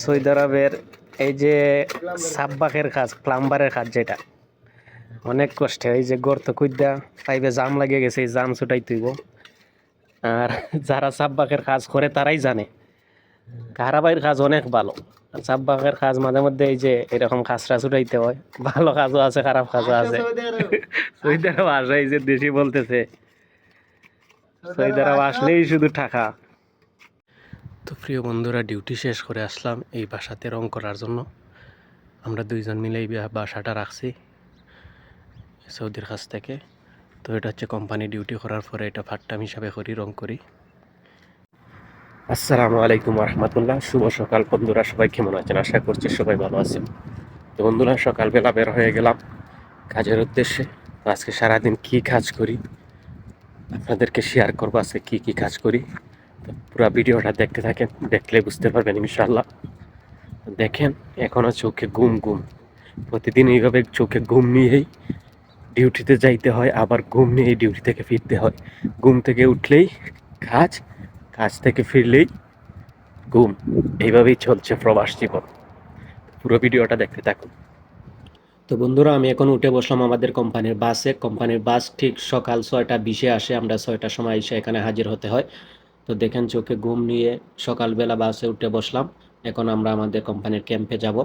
Saudi আরবের এই যে সাব্বাকের কাজ প্লাম্বারের কাজ যেটা অনেক কষ্টে। এই যে গর্ত কুদ্দা পাইবে জাম লাগিয়ে গেছে এই জাম ছুটাই তুইব। আর যারা সাব্বাকের কাজ করে তারাই জানে। কারাবাইয়ের কাজ অনেক ভালো। সাব্বাকের কাজ মাঝে মধ্যে এই যে এরকম খাসরা ছুটাইতে হয়। ভালো কাজও আছে খারাপ কাজও আছে। Saudi Arab. আসে এই যে দেশি বলতেছে। সৌদি আরব আসলেই শুধু টাকা তো প্রিয় বন্ধুরা ডিউটি শেষ করে আসলাম এই বাসাতে রং করার জন্য। আমরা দুইজন মিলে এই বাসাটা রাখছি সৌদির কাছ থেকে। তো এটা হচ্ছে কোম্পানি ডিউটি করার পরে এটা পার্ট টাইম হিসাবে করি, রং করি। আসসালামু আলাইকুম রহমতুল্লাহ শুভ সকাল বন্ধুরা, সবাই কেমন আছেন? আশা করছি সবাই ভালো আছেন। তো বন্ধুরা, সকালবেলা বের হয়ে গেলাম কাজের উদ্দেশ্যে। আজকে সারাদিন কি কাজ করি? আপনাদেরকে শেয়ার করব আজকে কি কি কাজ করি। পুরো ভিডিওটা দেখতে থাকেন, দেখলে বুঝতে পারবেন ইনশাল্লাহ দেখেন, এখনও চোখে ঘুম ঘুম। প্রতিদিন এইভাবে চোখে ঘুম নিয়েই ডিউটিতে যাইতে হয়, আবার ঘুম নিয়েই ডিউটি থেকে ফিরতে হয়। ঘুম থেকে উঠলেই কাজ কাজ থেকে ফিরলেই ঘুম। এইভাবেই চলছে প্রবাস জীবন। পুরো ভিডিওটা দেখতে থাকুন। তো বন্ধুরা, আমি এখন উঠে বসলাম আমাদের কোম্পানির বাসে। কোম্পানির বাস ঠিক সকাল ছয়টা, বিশে আসে। আমরা ছয়টার সময় এসে এখানে হাজির হতে হয়। তো দেখেন চোখে ঘুম নিয়ে সকালবেলা বাসে উঠে বসলাম। এখন আমরা আমাদের কোম্পানির ক্যাম্পে যাব।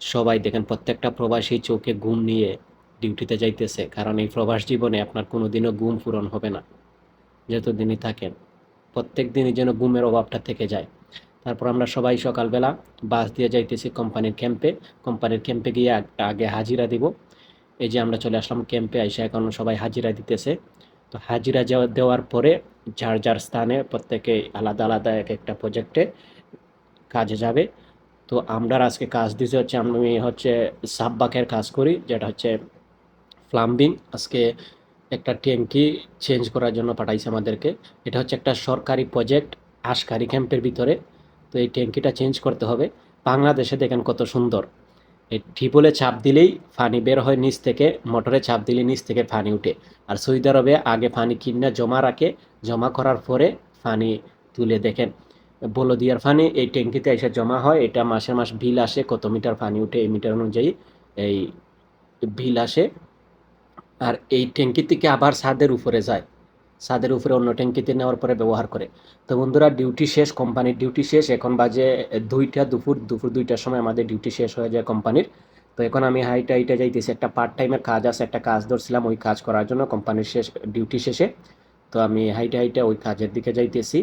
সবাই দেখেন প্রত্যেকটা প্রবাসী চোখে ঘুম নিয়ে ডিউটিতে যাইতেছে। কারণ এই প্রবাস জীবনে আপনার কোনো দিনও ঘুম পূরণ হবে না। যতদিনই থাকেন, প্রত্যেক দিনই যেন ঘুমের অভাবটা থেকে যায়। তারপর আমরা সবাই সকালবেলা বাস দিয়ে যাইতেছি কোম্পানির ক্যাম্পে কোম্পানির ক্যাম্পে গিয়ে আগ- হাজিরা দিব। এই যে আমরা চলে আসলাম ক্যাম্পে এসে এখন সবাই হাজিরা দিতেছে। তো হাজিরা যাওয়া দেওয়ার পরে যার যার স্থানে প্রত্যেকে আলাদা আলাদা এক একটা প্রজেক্টে কাজে যাবে। তো আমরা আজকে কাজ দিতে হচ্ছে, আমি হচ্ছে সাববাকের কাজ করি, যেটা হচ্ছে প্লাম্বিং আজকে একটা ট্যাঙ্কি চেঞ্জ করার জন্য পাঠাইছে আমাদেরকে। এটা হচ্ছে একটা সরকারি প্রজেক্ট আশকারি ক্যাম্পের ভিতরে। তো এই ট্যাঙ্কিটা চেঞ্জ করতে হবে। বাংলাদেশে দেখেন কত সুন্দর। এই টিপলে চাপ দিলেই পানি বের হয় নিচ থেকে, মোটরে চাপ দিলে নিচ থেকে পানি উঠে। আর সৌদি আরবে আগে পানি কিনে জমা রাখে, জমা করার পরে পানি তুলে দেখেন। বলদিয়ার পানি এই ট্যাঙ্কিতে এসে জমা হয়, এটা মাসে মাস বিল আসে, কত মিটার পানি উঠে এই মিটার অনুযায়ী এই বিল আসে। আর এই ট্যাঙ্কি থেকে আবার ছাদের উপরে যায়? ছাদের উপরে অন্য ট্যাঙ্কিতে নেওয়ার পরে ব্যবহার করে। তো বন্ধুরা, ডিউটি শেষ, কোম্পানির ডিউটি শেষ, এখন বাজে দুইটা দুপুর দুপুর দুইটার সময় আমাদের ডিউটি শেষ হয়ে যায় কোম্পানির। তো এখন আমি হাইটা হাইটা যাইতেছি, একটা পার্ট টাইমের কাজ আছে, একটা কাজ ধরছিলাম, ওই কাজ করার জন্য কোম্পানির শেষ, ডিউটি শেষে। তো আমি হাইটা হাইটা ওই কাজের দিকে যাইতেছি,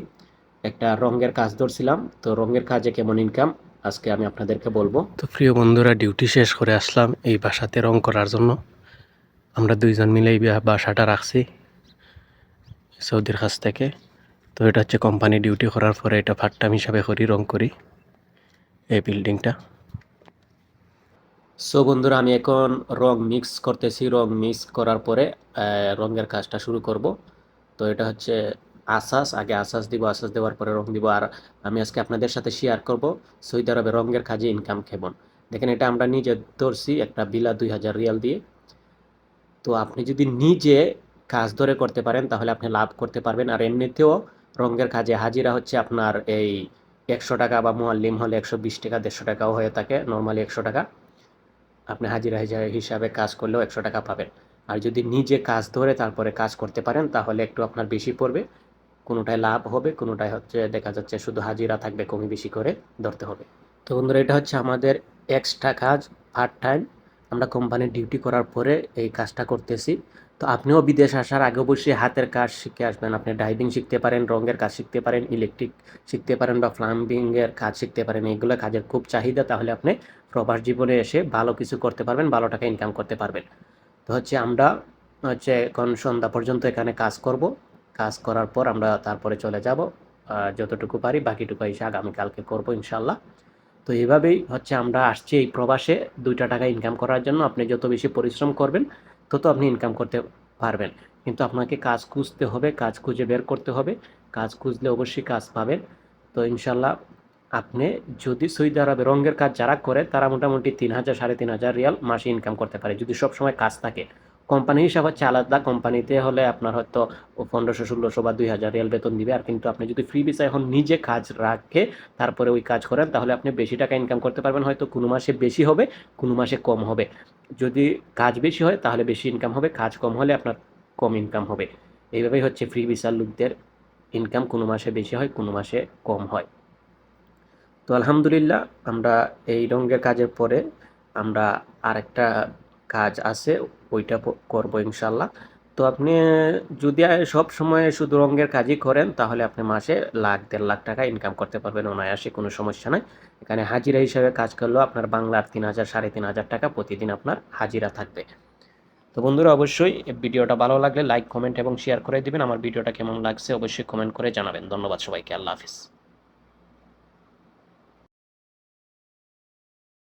একটা রঙের কাজ ধরছিলাম, তো রঙের কাজে কেমন ইনকাম আজকে আমি আপনাদেরকে বলব। তো প্রিয় বন্ধুরা, ডিউটি শেষ করে আসলাম, এই বাসাতে রং করার জন্য। আমরা দুইজন মিলে এই বাসাটা রাখছি। সৌদির কাছ থেকে। তো এটা হচ্ছে কোম্পানি ডিউটি করার পরে এটা পার্ট টাইম হিসাবে করি রং করি এই বিল্ডিংটা সো বন্ধুরা, আমি এখন রং মিক্স করতেছি। রং মিক্স করার পরে রঙের কাজটা শুরু করব। তো এটা হচ্ছে আসাস। আগে আসাস দিব, আসাস দেওয়ার পরে রং দিব। আর আমি আজকে আপনাদের সাথে শেয়ার করব সৌদি আরবে রঙের কাজে ইনকাম কেমন। দেখেন, এটা আমরা নিজে ধরছি একটা বিলা দুই হাজার রিয়াল দিয়ে। তো আপনি যদি নিজে কাজ ধরে করতে পারেন, তাহলে আপনি লাভ করতে পারবেন। আর এমনিতেও রঙের কাজে হাজিরা হচ্ছে আপনার এই একশো টাকা বা মোয়াল্লিম হলে একশো বিশ টাকা, দেড়শো টাকাও হয়ে থাকে, নর্মালি একশো টাকা। আপনি হাজিরা হিসা- হিসাবে কাজ করলেও একশো টাকা পাবেন। আর যদি নিজে কাজ ধরে তারপরে কাজ করতে পারেন, তাহলে একটু আপনার বেশি পড়বে। কোনোটায় লাভ হবে, কোনোটায় হচ্ছে দেখা যাচ্ছে শুধু হাজিরা থাকবে কমই বেশি করে ধরতে হবে। তো বন্ধুরা, এটা হচ্ছে আমাদের এক্সট্রা কাজ পার্ট টাইম আমরা কোম্পানির ডিউটি করার পরে এই কাজটা করতেছি। তো আপনিও বিদেশ আসার আগে অবশ্যই হাতের কাজ শিখে আসবেন। আপনি ডাইভিং শিখতে পারেন, রঙের কাজ শিখতে পারেন ইলেকট্রিক শিখতে পারেন বা প্লাম্বিংয়ের কাজ শিখতে পারেন। এইগুলো কাজের খুব চাহিদা, তাহলে আপনি প্রবাস জীবনে এসে ভালো কিছু করতে পারবেন, ভালো টাকা ইনকাম করতে পারবেন। তো হচ্ছে আমরা হচ্ছে এখন সন্ধ্যা পর্যন্ত এখানে কাজ করব। কাজ করার পর আমরা তারপরে চলে যাব। যতটুকু পারি, বাকিটুকু এসে আগামীকালকে করব ইনশাল্লাহ তো এইভাবেই হচ্ছে আমরা আসছি এই প্রবাসে। দুইটা টাকা ইনকাম করার জন্য আপনি যত বেশি পরিশ্রম করবেন তত আপনি ইনকাম করতে পারবেন। কিন্তু আপনাকে কাজ খুঁজতে হবে, কাজ খুঁজে বের করতে হবে। কাজ খুঁজলে অবশ্যই কাজ পাবেন। তো ইনশাল্লাহ আপনি যদি সৌদি আরবে রঙের কাজ যারা করে, তারা মোটামুটি তিন হাজার, সাড়ে তিন হাজার রিয়াল মাসে ইনকাম করতে পারে। যদি সব সময় কাজ থাকে। কোম্পানি হিসাব হচ্ছে আলাদা। কোম্পানিতে হলে আপনার হয়তো পনেরোশো, ষোলোশো বা দুই হাজার রিয়াল বেতন দিবে। আর কিন্তু আপনি যদি ফ্রি ভিসা এখন নিজে কাজ রাখে, তারপরে ওই কাজ করেন, তাহলে আপনি বেশি টাকা ইনকাম করতে পারবেন। হয়তো কোনো মাসে বেশি হবে, কোনো মাসে কম হবে। যদি কাজ বেশি হয়, তাহলে বেশি ইনকাম হবে। কাজ কম হলে আপনার কম ইনকাম হবে। এইভাবেই হচ্ছে ফ্রি ভিসার লোকদের ইনকাম কোনো মাসে বেশি হয়, কোনো মাসে কম হয়। তো আলহামদুলিল্লাহ, আমরা এই রঙের কাজের পরে আমরা আরেকটা কাজ আছে, ওইটা করব ইনশাল্লাহ তো আপনি, যদি সব সময় শুধু রঙের কাজই করেন, তাহলে আপনি মাসে লাখ, দেড় লাখ টাকা ইনকাম করতে পারবেন। অনায়াসে কোনো সমস্যা নাই। এখানে হাজিরা হিসাবে কাজ করলেও আপনার বাংলার তিন হাজার, সাড়ে তিন হাজার টাকা প্রতিদিন আপনার হাজিরা থাকবে। তো বন্ধুরা, অবশ্যই ভিডিওটা ভালো লাগলে লাইক, কমেন্ট এবং শেয়ার করে দিবেন। আমার ভিডিওটা কেমন লাগছে অবশ্যই কমেন্ট করে জানাবেন। ধন্যবাদ সবাইকে। আল্লাহ হাফিজ।